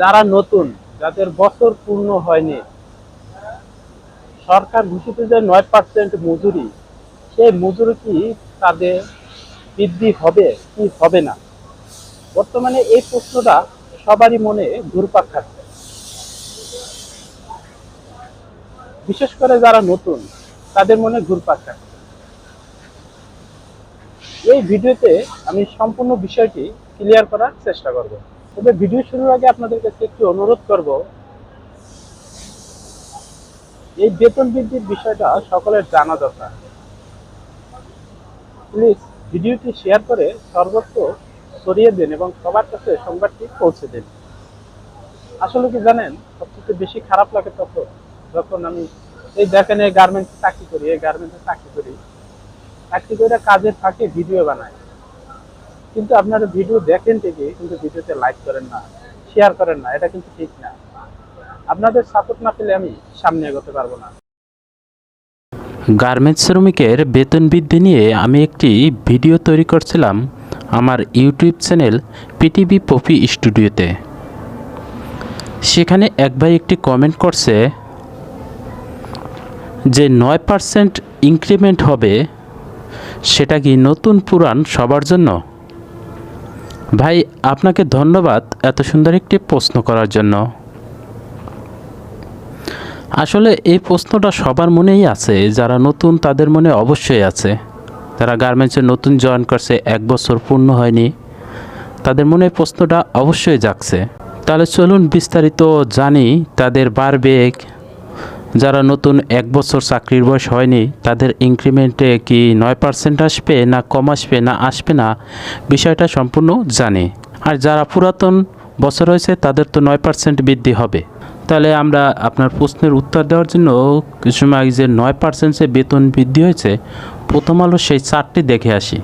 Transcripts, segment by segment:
যারা নতুন, যাদের বছর পূর্ণ হয়নি, সরকার ঘোষিত যে নয় পার্সেন্ট মজুরি, সেই মজুরি কি তাদের বৃদ্ধি হবে কি হবে না? বর্তমানে এই প্রশ্নটা সবারই মনে ঘুরপাক খাচ্ছে। বিশেষ করে যারা নতুন, তাদের মনে ঘুরপাক খাচ্ছে। এই ভিডিওতে আমি সম্পূর্ণ বিষয়টি ক্লিয়ার করার চেষ্টা করব। তবে ভিডিও শুরুর আগে আপনাদের কাছে একটু অনুরোধ করব। এই বেতন বৃদ্ধির বিষয়টা সকলের জানা দরকার। প্লিজ ভিডিওটি শেয়ার করে সর্বত্র ছড়িয়ে দিন এবং সবার কাছে সংবাদটি পৌঁছে দিন। আসলে কি জানেন, সবচেয়ে বেশি খারাপ লাগে তখন, যখন আমি এই দেখেন এই গার্মেন্টসে চাকরি করি, এই গার্মেন্টসে চাকরি করি। চাকরি করে কাজের ফাঁকে ভিডিও বানাই। কিন্তু আপনারা ভিডিও দেখেন ঠিকই, কিন্তু ভিডিওতে লাইক করেন না শেয়ার করেন না, এটা কিন্তু ঠিক না। আপনাদের সাপোর্ট না পেলে আমি সামনে এগোতে পারব না। গার্মেন্টস শ্রমিকের বেতন বৃদ্ধি নিয়ে আমি একটি ভিডিও তৈরি করছিলাম আমার ইউটিউব চ্যানেল পিটিভি পপি স্টুডিওতে সেখানে এক ভাই একটি কমেন্ট করছে যে নয় পার্সেন্ট ইনক্রিমেন্ট হবে, সেটা কি নতুন পুরাণ সবার জন্য? ভাই, আপনাকে ধন্যবাদ এত সুন্দর একটি প্রশ্ন করার জন্য। আসলে এই প্রশ্নটা সবার মনেই আছে, যারা নতুন তাদের মনে অবশ্যই আছে। যারা গার্মেন্টসে নতুন জয়েন করছে, এক বছর পূর্ণ হয়নি, তাদের মনে প্রশ্নটা অবশ্যই জাগছে। তাহলে চলুন বিস্তারিত জানি তাদের বাড়বে যারা নতুন এক বছর চাকরির বয়স হয়নি, তাদের ইনক্রিমেন্টে কি নয় পার্সেন্ট আসবে না কম আসবে না আসবে না, বিষয়টা সম্পূর্ণ জানে। আর যারা পুরাতন বছর হয়েছে, তাদের তো নয় পার্সেন্ট বৃদ্ধি হবে। তাহলে আমরা আপনার প্রশ্নের উত্তর দেওয়ার জন্য কিছু সময় যে নয় পার্সেন্টে বেতন বৃদ্ধি হয়েছে, প্রথম আলো সেই চারটি দেখে আসি।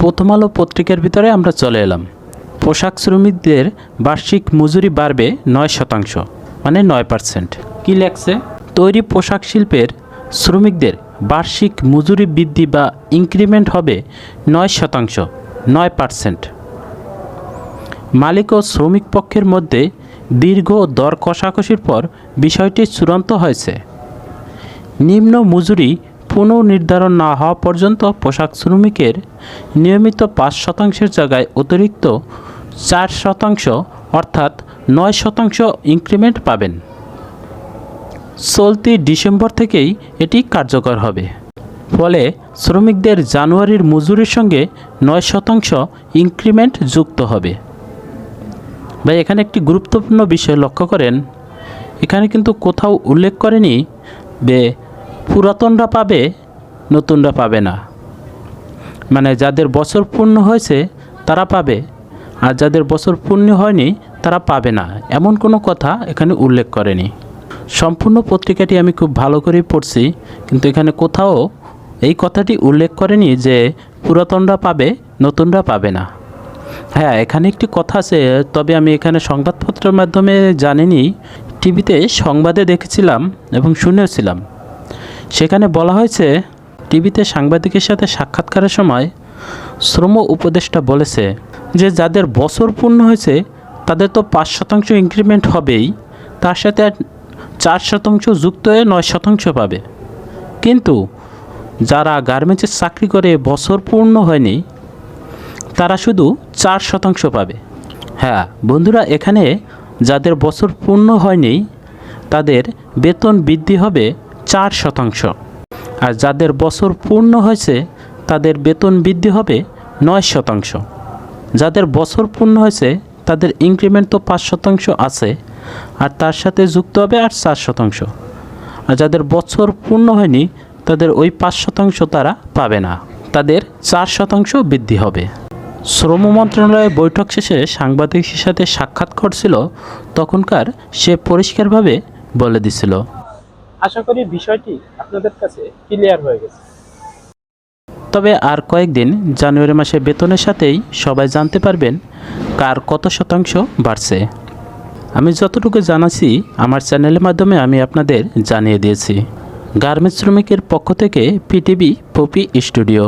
প্রথম আলো পত্রিকার ভিতরে আমরা চলে এলাম। পোশাক শ্রমিকদের বার্ষিক মজুরি বাড়বে নয় শতাংশ মানে নয় পার্সেন্ট কী লেখছে? তৈরি পোশাক শিল্পের শ্রমিকদের বার্ষিক মজুরি বৃদ্ধি বা ইনক্রিমেন্ট হবে নয় শতাংশ, নয় পার্সেন্ট মালিক ও শ্রমিক পক্ষের মধ্যে দীর্ঘ দর কষাকষির পর বিষয়টি চূড়ান্ত হয়েছে। নিম্ন মজুরি পুনর্নির্ধারণ না হওয়া পর্যন্ত পোশাক শ্রমিকের নিয়মিত পাঁচ শতাংশের জায়গায় অতিরিক্ত চার শতাংশ অর্থাৎ নয় শতাংশ ইনক্রিমেন্ট পাবেন। চলতি ডিসেম্বর থেকেই এটি কার্যকর হবে। ফলে শ্রমিকদের জানুয়ারির মজুরির সঙ্গে নয় শতাংশ ইনক্রিমেন্ট যুক্ত হবে। ভাই, এখানে একটি গুরুত্বপূর্ণ বিষয় লক্ষ্য করেন। এখানে কিন্তু কোথাও উল্লেখ করেনি যে পুরাতনরা পাবে, নতুনরা পাবে না। মানে যাদের বছর পূর্ণ হয়েছে, তারা পাবে। আর যাদের বছর পূর্ণ হয়নি, তারা পাবে না। এমন কোনো কথা এখানে উল্লেখ করেনি। সম্পূর্ণ পত্রিকাটি আমি খুব ভালো করে পড়ছি, কিন্তু এখানে কোথাও এই কথাটি উল্লেখ করেনি যে পুরাতনরা পাবে, নতুনরা পাবে না। হ্যাঁ এখানে একটি কথা আছে, তবে আমি এখানে সংবাদপত্রের মাধ্যমে জানিনি, টিভিতে সংবাদে দেখেছিলাম এবং শুনেওছিলাম সেখানে বলা হয়েছে, টিভিতে সাংবাদিকের সাথে সাক্ষাৎকারের সময় শ্রম উপদেষ্টা বলেছে যে যাদের বছর পূর্ণ হয়েছে, তাদের তো পাঁচ শতাংশ ইনক্রিমেন্ট হবেই, তার সাথে চার শতাংশ যুক্ত হয়ে নয় শতাংশ পাবে। কিন্তু যারা গার্মেন্টসের চাকরি করে বছর পূর্ণ হয়নি, তারা শুধু চার শতাংশ পাবে। হ্যাঁ বন্ধুরা, এখানে যাদের বছর পূর্ণ হয়নি, তাদের বেতন বৃদ্ধি হবে চার শতাংশ। আর যাদের বছর পূর্ণ হয়েছে, তাদের বেতন বৃদ্ধি হবে নয় শতাংশ। যাদের বছর পূর্ণ হয়েছে তাদের ইনক্রিমেন্ট তো পাঁচ শতাংশ আছে, আর তার সাথে যুক্ত হবে আর চার শতাংশ। আর যাদের বছর পূর্ণ হয়নি, তাদের ওই পাঁচ শতাংশ তারা পাবে না। তাদের চার শতাংশ বৃদ্ধি হবে। শ্রম মন্ত্রণালয়ে বৈঠক শেষে সাংবাদিকের সাথে সাক্ষাৎ করছিল, তখনকার সে পরিষ্কারভাবে বলে দিছিল। আশা করি বিষয়টি আপনাদের কাছে ক্লিয়ার হয়ে গেছে। তবে আর কয়েকদিন জানুয়ারি মাসে বেতনের সাথেই সবাই জানতে পারবেন কার কত শতাংশ বাড়ছে। আমি যতটুকু জানাছি আমার চ্যানেলের মাধ্যমে আমি আপনাদের জানিয়ে দিয়েছি। গার্মেন্টস শ্রমিকের পক্ষ থেকে পিটিভি পপি স্টুডিও।